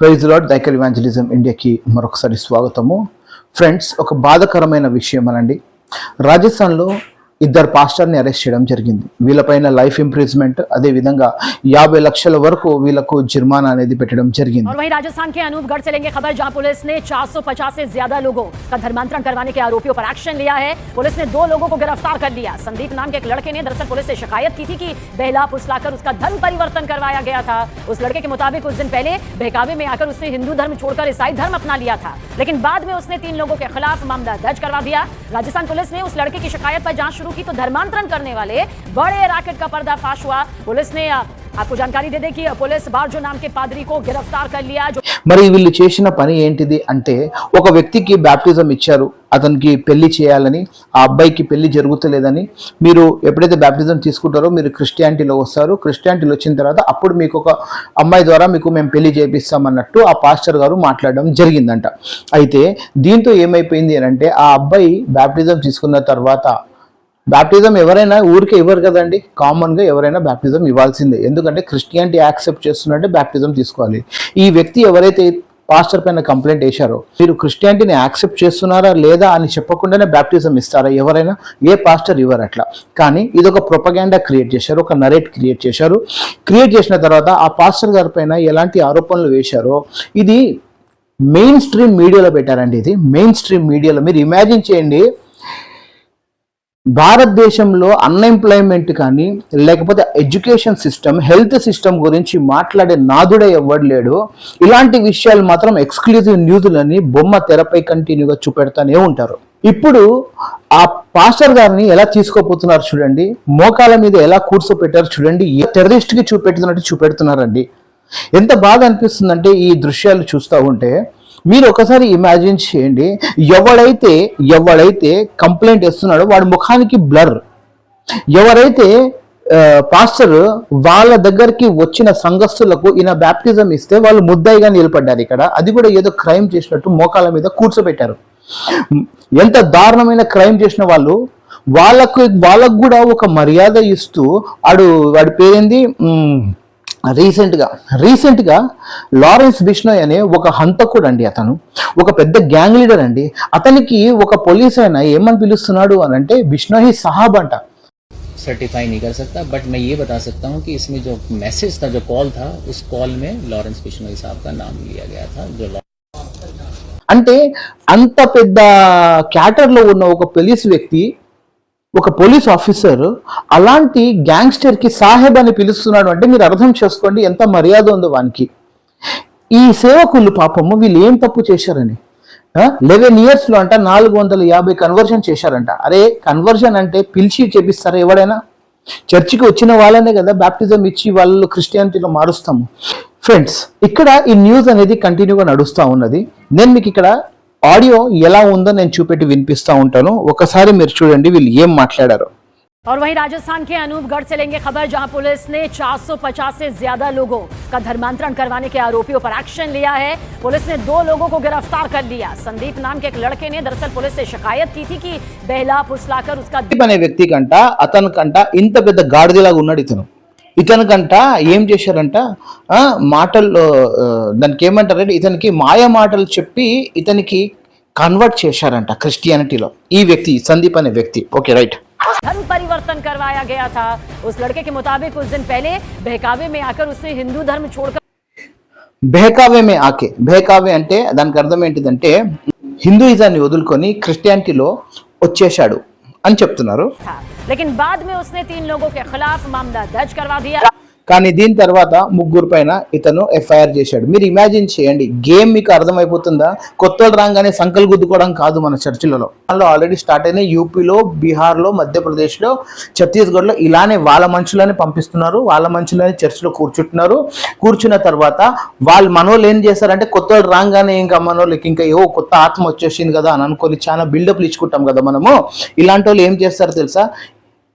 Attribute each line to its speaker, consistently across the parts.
Speaker 1: Praise lord దైకల్ evangelism ఇండియాకి మరొకసారి స్వాగతము. Friends ఒక బాధకరమైన విషయం అనండి రాజస్థాన్లో ఇద్దరు పాస్టర్ని అరెస్ట్ చేయడం జరిగింది వీళ్ళపైన లైఫ్ ఇంప్రిజ్మెంట్ అదే విధంగా యాభై లక్షల వరకు వీళ్ళకు జుర్మానా అనేది పెట్టడం జరిగింది
Speaker 2: और वहीं राजस्थान के अनूपगढ़ से लेंगे खबर जहां पुलिस ने 450 से ज्यादा लोगों का धर्मांतरण करवाने के आरोपियों पर एक्शन लिया है पुलिस ने दो लोगों को गिरफ्तार कर लिया संदीप नाम के एक लड़के ने दरअसल पुलिस से शिकायत की थी कि बहला फुसलाकर उसका धर्म परिवर्तन करवाया गया था उस लड़के के मुताबिक कुछ दिन पहले बहकावे में आकर उसने हिंदू धर्म छोड़कर ईसाई धर्म अपना लिया था लेकिन बाद में उसने तीन लोगों के खिलाफ मामला दर्ज करवा दिया राजस्थान पुलिस ने उस लड़के की शिकायत पर जांच शुरू की तो धर्मांतरण करने वाले बड़े रैकेट का पर्दाफाश हुआ पुलिस ने अ, आपको जानकारी दे दें कि पुलिस बारजो नाम के पादरी को गिरफ्तार कर लिया जो
Speaker 1: మరి వీళ్ళు చేసిన పని ఏంటిది అంటే ఒక వ్యక్తికి బ్యాప్టిజం ఇచ్చారు అతనికి పెళ్లి చేయాలని ఆ అబ్బాయికి పెళ్లి జరుగుతలేదని మీరు ఎప్పుడైతే బ్యాప్టిజం తీసుకుంటారో మీరు క్రిస్టియానిటీలో వస్తారు క్రిస్టియానిటీలో వచ్చిన తర్వాత అప్పుడు మీకు ఒక అమ్మాయి ద్వారా మీకు మేము పెళ్లి చేపిస్తామన్నట్టు ఆ పాస్టర్ గారు మాట్లాడడం జరిగిందంట అయితే దీంతో ఏమైపోయింది అని అంటే ఆ అబ్బాయి బ్యాప్టిజం తీసుకున్న తర్వాత బ్యాప్టిజం ఎవరైనా ఊరికే ఇవ్వరు కదండి. కామన్గా ఎవరైనా బ్యాప్టిజం ఇవ్వాల్సిందే. ఎందుకంటే క్రిస్టియానిటీ యాక్సెప్ట్ చేస్తున్నట్టే బ్యాప్టిజం తీసుకోవాలి. ఈ వ్యక్తి ఎవరైతే పాస్టర్ పైన కంప్లైంట్ వేశారో మీరు క్రిస్టియానిటీని యాక్సెప్ట్ చేస్తున్నారా లేదా అని చెప్పకుండానే బ్యాప్టిజం ఇస్తారా? ఎవరైనా ఏ పాస్టర్ ఇవ్వరు అట్లా. కానీ ఇది ఒక ప్రొపగాండా క్రియేట్ చేశారు ఒక నరేట్ క్రియేట్ చేశారు. క్రియేట్ చేసిన తర్వాత ఆ పాస్టర్ గారి పైన ఎలాంటి ఆరోపణలు వేశారో ఇది మెయిన్ స్ట్రీమ్ మీడియాలో పెట్టారండి ఇది. మెయిన్ స్ట్రీమ్ మీడియాలో మీరు ఇమాజిన్ చేయండి. భారతదేశంలో అన్ఎంప్లాయ్మెంట్ కానీ లేకపోతే ఎడ్యుకేషన్ సిస్టమ్ హెల్త్ సిస్టమ్ గురించి మాట్లాడే నాదుడే ఎవ్వడు లేడు. ఇలాంటి విషయాలు మాత్రం ఎక్స్క్లూజివ్ న్యూస్లని బొమ్మ తెరపై కంటిన్యూగా చూపెడతానే ఉంటారు. ఇప్పుడు ఆ పాస్టర్ గారిని ఎలా తీసుకోపోతున్నారు చూడండి. మోకాల మీద ఎలా కూర్చోపెట్టారు చూడండి. ఏ టెర్రరిస్ట్కి చూపెడుతున్నట్టు చూపెడుతున్నారండి. ఎంత బాధ అనిపిస్తుందంటే ఈ దృశ్యాలు చూస్తూ ఉంటే మీరు ఒకసారి ఇమాజిన్ చేయండి ఎవడైతే ఎవడైతే కంప్లైంట్ ఇస్తున్నాడో వాడి ముఖానికి బ్లర్ ఎవరైతే పాస్టర్ వాళ్ళ దగ్గరికి వచ్చిన సంఘస్థులకు ఈయన బ్యాప్టిజం ఇస్తే వాళ్ళు ముద్దాయిగా నిలబడ్డారు ఇక్కడ. అది కూడా ఏదో క్రైమ్ చేసినట్టు మోకాల మీద కూర్చోబెట్టారు. ఎంత దారుణమైన క్రైమ్ చేసిన వాళ్ళు వాళ్ళకు వాళ్ళకు కూడా ఒక మర్యాద ఇస్తూ వాడు వాడి పేరేంది? రీసెంట్గా రీసెంట్గా లారెన్స్ బిష్నోయ్ అనే ఒక హంతకుడు అండి అతను ఒక పెద్ద గ్యాంగ్ లీడర్ అండి అతనికి ఒక పోలీస్ ఆయన ఏమని పిలుస్తున్నాడు అని అంటే బిష్నోయ్ సాహాబ్ అంట
Speaker 3: सर्टिफाई नहीं कर सकता बट मैं ये बता सकता हूँ कि इसमें जो मैसेज था जो कॉल था उस कॉल में लॉरेंस बिश्नोई साहब का नाम लिया गया था जो लॉ-
Speaker 1: అంటే అంత పెద్ద క్యాటర్లో ఉన్న ఒక పోలీస్ వ్యక్తి ఒక పోలీస్ ఆఫీసర్ అలాంటి గ్యాంగ్స్టర్కి సాహెబ్ అని పిలుస్తున్నాడు అంటే మీరు అర్థం చేసుకోండి ఎంత మర్యాద ఉందో వానికి. ఈ సేవకులు పాపము వీళ్ళు ఏం తప్పు చేశారని? లెవెన్ ఇయర్స్లో అంట నాలుగు వందల యాభై కన్వర్షన్ చేశారంట. అరే కన్వర్షన్ అంటే పిలిచి చేపిస్తారా ఎవడైనా? చర్చికి వచ్చిన వాళ్ళనే కదా బ్యాప్టిజం ఇచ్చి వాళ్ళు క్రిస్టియానిటీలో మారుస్తాము. ఫ్రెండ్స్ ఇక్కడ ఈ న్యూస్ అనేది కంటిన్యూగా నడుస్తూ ఉన్నది. నేను మీకు ఇక్కడ ఆడియో ఎలా ఉందో నేను చూపెట్టి వినిపిస్తూ ఉంటాను ఒకసారి మీరు చూడండి వీళ్ళు ఏం మాట్లాడారు
Speaker 2: और वहीं राजस्थान के अनूपगढ़ से लेंगे खबर जहां पुलिस ने 450 से ज्यादा लोगों का धर्मांतरण करवाने के आरोपियों पर एक्शन लिया है पुलिस ने दो लोगों को गिरफ्तार कर लिया संदीप नाम के एक लड़के ने दरअसल पुलिस से शिकायत की थी कि बहला फुसलाकर उसका
Speaker 1: సందీప్ అనే వ్యక్తి కంట అతనికంట ఇంత పెద్ద గాడిదలాగా ఉన్నాడు ఇతను ఇతనికంట ఏం చేశారంట ఆ, మాటల్లో ఆ, దానికి ఏమంటారంటే ఇతనికి మాయ మాటలు చెప్పి ఇతనికి కన్వర్ట్ చేశారంట క్రిస్టియానిటీలో ఈ వ్యక్తి సందీప్ అనే వ్యక్తి ఓకే రైట్
Speaker 2: धर्म परिवर्तन करवाया गया था उस लड़के के मुताबिक कुछ दिन पहले बहकावे में आकर उसने हिंदू धर्म छोड़कर
Speaker 1: బెహకావేమే ఆకే బెహకావే అంటే దానికి అర్థం ఏంటిదంటే హిందూయిజాన్ని వదులుకొని క్రిస్టియానిటీలో వచ్చేశాడు అని చెప్తున్నారు
Speaker 2: లేకిన్ బాద్ మే ఉస్నే తీన్ లోగో కే ఖిలాఫ్ మామలా దర్జ్ కర్వా దియా
Speaker 1: కానీ దీని తర్వాత ముగ్గురు పైన ఇతను ఎఫ్ఐఆర్ చేశాడు. మీరు ఇమాజిన్ చేయండి గేమ్ మీకు అర్థమైపోతుందా? కొత్త రాగానే సంకల్ గుద్దుకోవడం కాదు మన చర్చిలలో. వాళ్ళు ఆల్రెడీ స్టార్ట్ అయిన యూపీలో బీహార్లో మధ్యప్రదేశ్లో ఛత్తీస్గఢ్లో ఇలానే వాళ్ళ మనుషులని పంపిస్తున్నారు వాళ్ళ మనుషులని చర్చిలో కూర్చుంటున్నారు. కూర్చున్న తర్వాత వాళ్ళు మనోళ్ళు ఏం చేస్తారంటే కొత్త రాగానే ఇంకా మనోళ్ళకి ఇంకా ఏవో కొత్త ఆత్మ వచ్చేసింది కదా అని అనుకొని చాలా బిల్డప్లు ఇచ్చుకుంటాం కదా మనము. ఇలాంటి వాళ్ళు ఏం చేస్తారు తెలుసా?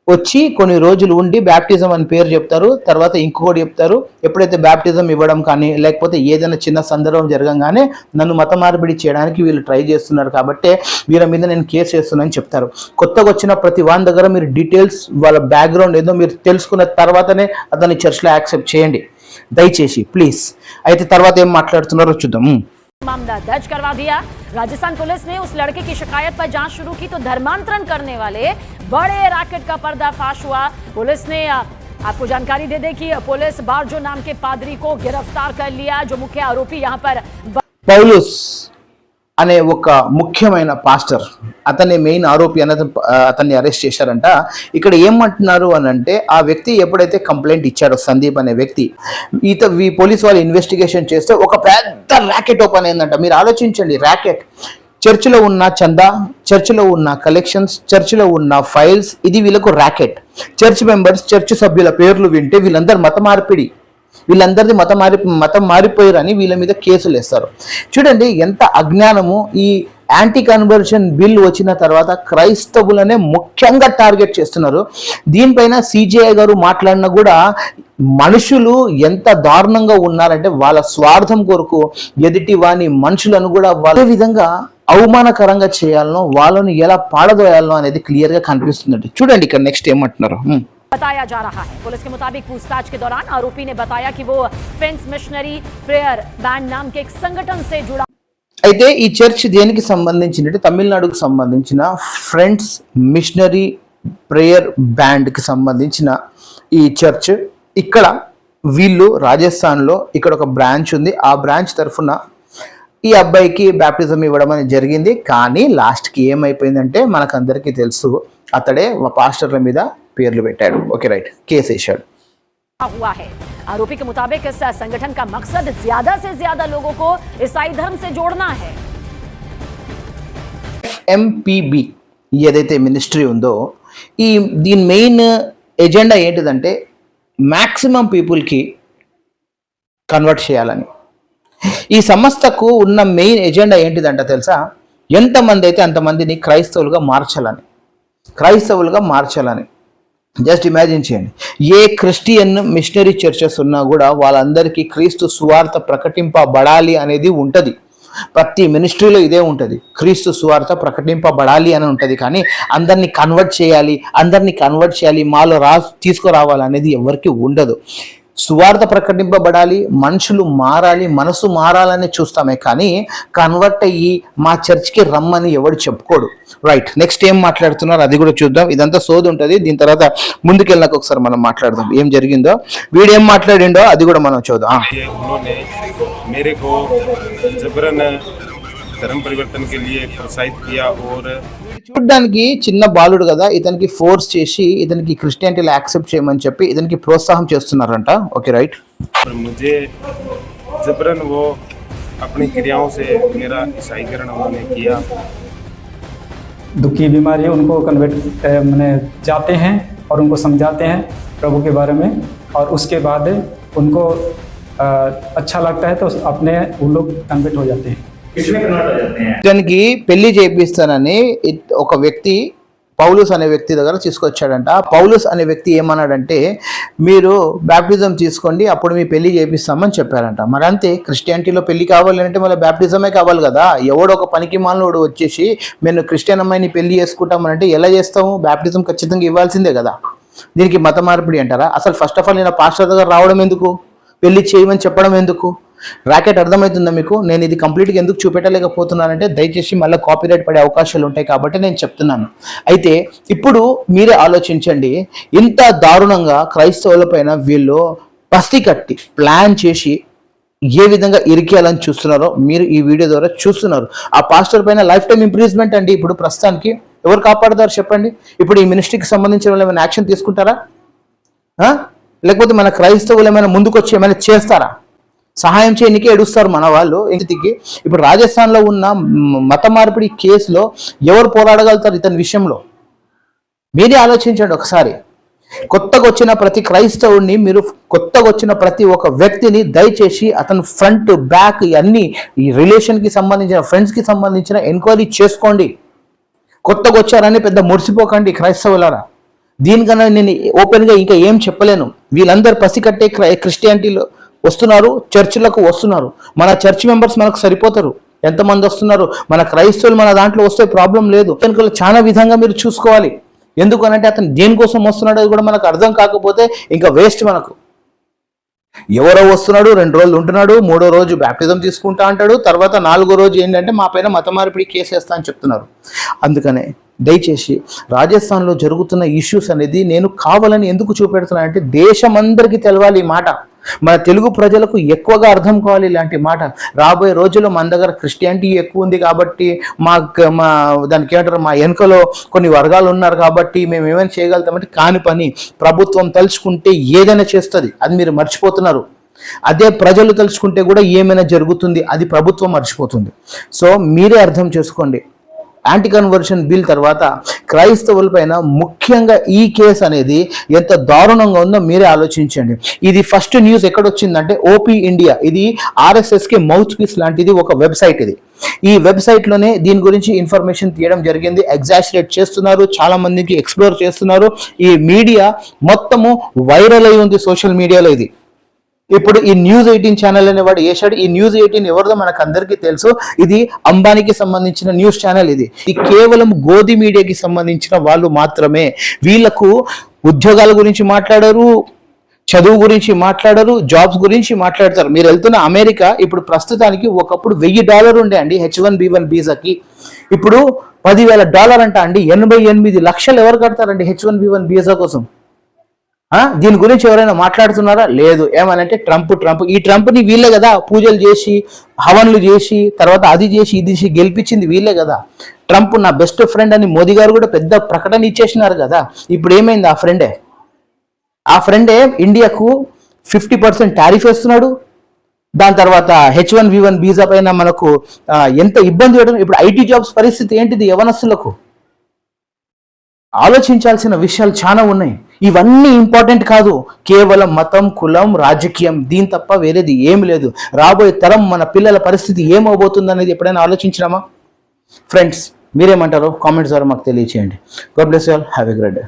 Speaker 1: వచ్చి కొన్ని రోజులు ఉండి బ్యాప్టిజం అని పేరు చెప్తారు తర్వాత ఇంకొకటి చెప్తారు ఎప్పుడైతే బ్యాప్టిజం ఇవ్వడం కానీ లేకపోతే ఏదైనా చిన్న సందర్భం జరగంగానే నన్ను మత మార్పిడి చేయడానికి వీళ్ళు ట్రై చేస్తున్నారు కాబట్టి వీళ్ళ మీద నేను కేసు చేస్తున్నానని చెప్తారు కొత్తగా వచ్చిన ప్రతి వాని దగ్గర మీరు డీటెయిల్స్ వాళ్ళ బ్యాక్గ్రౌండ్ ఏదో మీరు తెలుసుకున్న తర్వాతనే అతన్ని చర్చ్లో యాక్సెప్ట్ చేయండి దయచేసి ప్లీజ్ అయితే తర్వాత ఏం మాట్లాడుతున్నారో చూద్దాం ఉమ్.
Speaker 2: मामला दर्ज करवा दिया राजस्थान पुलिस ने उस लड़के की शिकायत पर जांच शुरू की तो धर्मांतरण करने वाले बड़े रैकेट का पर्दाफाश हुआ पुलिस ने आ, आपको जानकारी दे दे कि पुलिस बारजो नाम के पादरी को गिरफ्तार कर लिया जो मुख्य आरोपी यहां पर
Speaker 1: పౌలుస్ అనే ఒక ముఖ్యమైన పాస్టర్ అతని మెయిన్ ఆరోపి అనేది అతన్ని అరెస్ట్ చేశారంట ఇక్కడ ఏమంటున్నారు అని అంటే ఆ వ్యక్తి ఎప్పుడైతే కంప్లైంట్ ఇచ్చాడో సందీప్ అనే వ్యక్తి ఈత ఈ పోలీస్ వాళ్ళు ఇన్వెస్టిగేషన్ చేస్తే ఒక పెద్ద ర్యాకెట్ ఓపెన్ అయిందంట మీరు ఆలోచించండి ర్యాకెట్ చర్చిలో ఉన్న చందా చర్చిలో ఉన్న కలెక్షన్స్ చర్చిలో ఉన్న ఫైల్స్ ఇది వీళ్ళకు ర్యాకెట్ చర్చ్ మెంబర్స్ చర్చ్ సభ్యుల పేర్లు వింటే వీళ్ళందరూ మత మార్పిడి. వీళ్ళందరిది మతం మారి మతం మారిపోయారని వీళ్ళ మీద కేసులు వేస్తారు. చూడండి ఎంత అజ్ఞానము. ఈ యాంటీ కన్వర్షన్ బిల్ వచ్చిన తర్వాత క్రైస్తవులనే ముఖ్యంగా టార్గెట్ చేస్తున్నారు. దీనిపైన సిజిఐ గారు మాట్లాడినా కూడా మనుషులు ఎంత దారుణంగా ఉన్నారంటే వాళ్ళ స్వార్థం కొరకు ఎదుటి వాని మనుషులను కూడా వాళ్ళ విధంగా అవమానకరంగా చేయాలనో వాళ్ళని ఎలా పాడదోయాలనో అనేది క్లియర్ గా కనిపిస్తుంది చూడండి ఇక్కడ నెక్స్ట్ ఏమంటున్నారు హ్మ్.
Speaker 2: बताया जा रहा है पुलिस के मुताबिक पूछताछ के दौरान आरोपी ने बताया कि वो फ्रेंड्स मिशनरी प्रेयर बैंड नाम के एक संगठन से जुड़ा
Speaker 1: అయితే ఈ చర్చ్ దేనికి సంబంధించినట్టు తమిళనాడుకు సంబంధించిన ఫ్రెండ్స్ మిషనరీ ప్రేయర్ బ్యాండ్కి సంబంధించిన ఈ చర్చ్ ఇక్కడ వీళ్ళు రాజస్థాన్లో ఇక్కడ ఒక బ్రాంచ్ ఉంది ఆ బ్రాంచ్ తరఫున ఈ అబ్బాయికి బ్యాప్టిజం ఇవ్వడం అనేది జరిగింది కానీ లాస్ట్కి ఏమైపోయిందంటే మనకందరికీ తెలుసు అతడే పాస్టర్ల మీద పేర్లు పెట్టాడు ఓకే రైట్ కేసు వేసాడు
Speaker 2: हुआ है आरोपी के मुताबिक इस संगठन का मकसद ज्यादा से ज्यादा लोगों को ईसाई धर्म से जोड़ना है
Speaker 1: ఎంపీబి ఏదైతే మినిస్ట్రీ ఉందో ఈ దీని మెయిన్ ఎజెండా ఏంటిదంటే మ్యాక్సిమం పీపుల్కి కన్వర్ట్ చేయాలని ఈ సంస్థకు ఉన్న మెయిన్ ఎజెండా ఏంటిదంట తెలుసా? ఎంతమంది అయితే అంతమందిని క్రైస్తవులుగా మార్చాలని. క్రైస్తవులుగా మార్చాలని. జస్ట్ ఇమాజిన్ చేయండి. ఏ క్రిస్టియన్ మిషనరీ చర్చెస్ ఉన్నా కూడా వాళ్ళందరికీ క్రీస్తు సువార్త ప్రకటింపబడాలి అనేది ఉంటుంది. ప్రతి మినిస్ట్రీలో ఇదే ఉంటుంది. క్రీస్తు సువార్త ప్రకటింపబడాలి అని ఉంటుంది. కానీ అందరినీ కన్వర్ట్ చేయాలి అందరినీ కన్వర్ట్ చేయాలి మాలో రా తీసుకురావాలి అనేది ఎవరికి ఉండదు. సువార్త ప్రకటింపబడాలి మనుషులు మారాలి మనసు మారాలని చూస్తామే కానీ కన్వర్ట్ అయ్యి మా చర్చ్కి రమ్మని ఎవడు చెప్పుకోడు రైట్ నెక్స్ట్ ఏం మాట్లాడుతున్నారు అది కూడా చూద్దాం ఇదంతా సోది ఉంటుంది దీని తర్వాత ముందుకెళ్ళినాక ఒకసారి మనం మాట్లాడదాం ఏం జరిగిందో వీడు ఏం మాట్లాడిండో అది కూడా మనం చూద్దాం ఆ.
Speaker 4: ये उन्होंने मेरे को जबरन धर्म परिवर्तन के लिए प्रोत्साहित किया और
Speaker 1: చూడ్డానికి చిన్న బాలుడు కదా ఇతనికి ఫోర్స్ చేసి ఇతనికి క్రిస్టియానిటీలో యాక్సెప్ట్ చేయమని చెప్పి ఇతనికి ప్రోత్సాహం చేస్తున్నారంట ఓకే రైట్
Speaker 4: और मुझे जबरन वो अपनी क्रियाओं से मेरा ईसाईकरण उन्होंने किया
Speaker 5: दुखी बीमारी है उनको कन्वर्ट मैंने जाते हैं और उनको समझाते हैं प्रभु के बारे में और उसके बाद उनको अ, अच्छा लगता है तो अपने वो लोग कन्वर्ट हो जाते हैं
Speaker 1: ఇతనికి పెళ్ళి చేపిస్తానని ఒక వ్యక్తి పౌలుస్ అనే వ్యక్తి దగ్గర తీసుకొచ్చాడంట. పౌలుస్ అనే వ్యక్తి ఏమన్నాడంటే మీరు బ్యాప్టిజం తీసుకోండి అప్పుడు మీ పెళ్ళి చేపిస్తామని చెప్పారంట. మరి అంతే క్రిస్టియానిటీలో పెళ్ళి కావాలి అంటే మళ్ళీ బ్యాప్టిజమే కావాలి కదా. ఎవడో ఒక పనికి మానవుడు వచ్చేసి మేము క్రిస్టియన్ అమ్మాయిని పెళ్ళి చేసుకుంటామనంటే ఎలా చేస్తాము? బ్యాప్టిజం ఖచ్చితంగా ఇవ్వాల్సిందే కదా. దీనికి మత మార్పిడి అంటారా? అసలు ఫస్ట్ ఆఫ్ ఆల్ నేను పాస్టర్ దగ్గర రావడం ఎందుకు? పెళ్ళి చేయమని చెప్పడం ఎందుకు? రాకెట్ అర్థమవుతుందా మీకు? నేను ఇది కంప్లీట్గా ఎందుకు చూపెట్టలేకపోతున్నానంటే దయచేసి మళ్ళీ కాపీరైట్ పడే అవకాశాలు ఉంటాయి కాబట్టి నేను చెప్తున్నాను. అయితే ఇప్పుడు మీరే ఆలోచించండి. ఇంత దారుణంగా క్రైస్తవుల పైన వీళ్ళు పస్తి కట్టి ప్లాన్ చేసి ఏ విధంగా ఇరికేయాలని చూస్తున్నారో మీరు ఈ వీడియో ద్వారా చూస్తున్నారు. ఆ పాస్టర్ పైన లైఫ్ టైం ఇంప్రూవ్మెంట్ అండి. ఇప్పుడు ప్రస్తుతానికి ఎవరు కాపాడతారు చెప్పండి? ఇప్పుడు ఈ మినిస్ట్రీకి సంబంధించిన వాళ్ళు ఏమైనా యాక్షన్ తీసుకుంటారా? లేకపోతే మన క్రైస్తవులు ఏమైనా ముందుకు వచ్చి ఏమైనా చేస్తారా? సహాయం చేయనికే ఏడుస్తారు మన వాళ్ళు. ఇంటికి ఇప్పుడు రాజస్థాన్లో ఉన్న మత మార్పిడి కేసులో ఎవరు పోరాడగలుగుతారు ఇతని విషయంలో? మీరే ఆలోచించండి ఒకసారి. కొత్తగా వచ్చిన ప్రతి క్రైస్తవుడిని మీరు కొత్తగా వచ్చిన ప్రతి ఒక్క వ్యక్తిని దయచేసి అతను ఫ్రంట్ బ్యాక్ అన్ని ఈ రిలేషన్కి సంబంధించిన ఫ్రెండ్స్కి సంబంధించిన ఎంక్వైరీ చేసుకోండి. కొత్తగా వచ్చారని పెద్ద మురిసిపోకండి క్రైస్తవులారా. దీనికన్నా నేను ఓపెన్గా ఇంకా ఏం చెప్పలేను. వీళ్ళందరూ పసికట్టే క్రై క్రిస్టియానిటీలో వస్తున్నారు చర్చిలకు వస్తున్నారు. మన చర్చ్ మెంబర్స్ మనకు సరిపోతారు. ఎంతమంది వస్తున్నారు? మన క్రైస్తవులు మన దాంట్లో వస్తే ప్రాబ్లం లేదు. కనుక చాలా విధంగా మీరు చూసుకోవాలి. ఎందుకనంటే అతను దేనికోసం వస్తున్నాడో అది కూడా మనకు అర్థం కాకపోతే ఇంకా వేస్ట్ మనకు. ఎవరో వస్తున్నాడు రెండు రోజులు ఉంటున్నాడు మూడో రోజు బ్యాప్టిజం తీసుకుంటా అంటాడు తర్వాత నాలుగో రోజు ఏంటంటే మా పైన మత మార్పిడి కేసు వేస్తా అని చెప్తున్నారు. అందుకనే దయచేసి రాజస్థాన్లో జరుగుతున్న ఇష్యూస్ అనేది నేను కావాలని ఎందుకు చూపెడుతున్నాను అంటే దేశమందరికీ తెలవాలి ఈ మాట. మన తెలుగు ప్రజలకు ఎక్కువగా అర్థం కావాలి ఇలాంటి మాట. రాబోయే రోజుల్లో మన దగ్గర క్రిస్టియానిటీ ఎక్కువ ఉంది కాబట్టి మా మా దానికి ఏమంటారు మా వెనుకలో కొన్ని వర్గాలు ఉన్నారు కాబట్టి మేము ఏమైనా చేయగలుగుతామంటే కాని పని. ప్రభుత్వం తలుచుకుంటే ఏదైనా చేస్తుంది. అది మీరు మర్చిపోతున్నారు. అదే ప్రజలు తలుచుకుంటే కూడా ఏమైనా జరుగుతుంది అది ప్రభుత్వం మర్చిపోతుంది. సో మీరే అర్థం చేసుకోండి. యాంటీ కన్వర్షన్ బిల్ తర్వాత క్రైస్తవుల పైన ముఖ్యంగా ఈ కేసు అనేది ఎంత దారుణంగా ఉందో మీరే ఆలోచించండి. ఇది ఫస్ట్ న్యూస్ ఎక్కడొచ్చిందంటే ఓపీ ఇండియా ఇది ఆర్ఎస్ఎస్కి మౌత్ పీస్ లాంటిది ఒక వెబ్సైట్ ఇది. ఈ వెబ్సైట్లోనే దీని గురించి ఇన్ఫర్మేషన్ తీయడం జరిగింది. ఎగ్జాషరేట్ చేస్తున్నారు. చాలా మందికి ఎక్స్ప్లోర్ చేస్తున్నారు. ఈ మీడియా మొత్తము వైరల్ అయి ఉంది సోషల్ మీడియాలో ఇది. ఇప్పుడు ఈ న్యూస్ ఎయిటీన్ ఛానల్ అనేవాడు వేసాడు ఈ న్యూస్ ఎయిటీన్ ఎవరిదో మనకు అందరికీ తెలుసు. ఇది అంబానీకి సంబంధించిన న్యూస్ ఛానల్ ఇది. ఇది కేవలం గోధి మీడియాకి సంబంధించిన వాళ్ళు మాత్రమే. వీళ్ళకు ఉద్యోగాల గురించి మాట్లాడరు చదువు గురించి మాట్లాడరు జాబ్స్ గురించి మాట్లాడతారు. మీరు వెళ్తున్న అమెరికా ఇప్పుడు ప్రస్తుతానికి ఒకప్పుడు వెయ్యి డాలర్ ఉండే అండి హెచ్ వన్ బి వన్ బీజాకి ఇప్పుడు పదివేల డాలర్ అంట అండి. ఎనభై ఎనిమిది లక్షలు ఎవరు కడతారండి H one B one visa కోసం? దీని గురించి ఎవరైనా మాట్లాడుతున్నారా? లేదు. ఏమనంటే ట్రంప్ ట్రంప్. ఈ ట్రంప్ని వీళ్ళే కదా పూజలు చేసి హవన్లు చేసి తర్వాత అది చేసి ఇది చేసి గెలిపించింది వీళ్ళే కదా. ట్రంప్ నా బెస్ట్ ఫ్రెండ్ అని మోదీ గారు కూడా పెద్ద ప్రకటన ఇచ్చేసినారు కదా. ఇప్పుడు ఏమైంది ఆ ఫ్రెండే? ఆ ఫ్రెండే ఇండియాకు ఫిఫ్టీ పర్సెంట్ టారిఫ్ వేస్తున్నాడు. దాని తర్వాత H one V one visa పైన మనకు ఎంత ఇబ్బంది ఇవ్వడం ఇప్పుడు ఐటీ జాబ్స్ పరిస్థితి ఏంటిది యవనస్తులకు? ఆలోచించాల్సిన విషయాలు చాలా ఉన్నాయి. ఇవన్నీ ఇంపార్టెంట్ కాదు. కేవలం మతం కులం రాజకీయం దీని తప్ప వేరేది ఏమి లేదు. రాబోయే తరం మన పిల్లల పరిస్థితి ఏమవబోతుంది అనేది ఎప్పుడైనా ఆలోచించినామా? ఫ్రెండ్స్ మీరేమంటారో కామెంట్స్ ద్వారా మాకు తెలియచేయండి. God bless all have a great day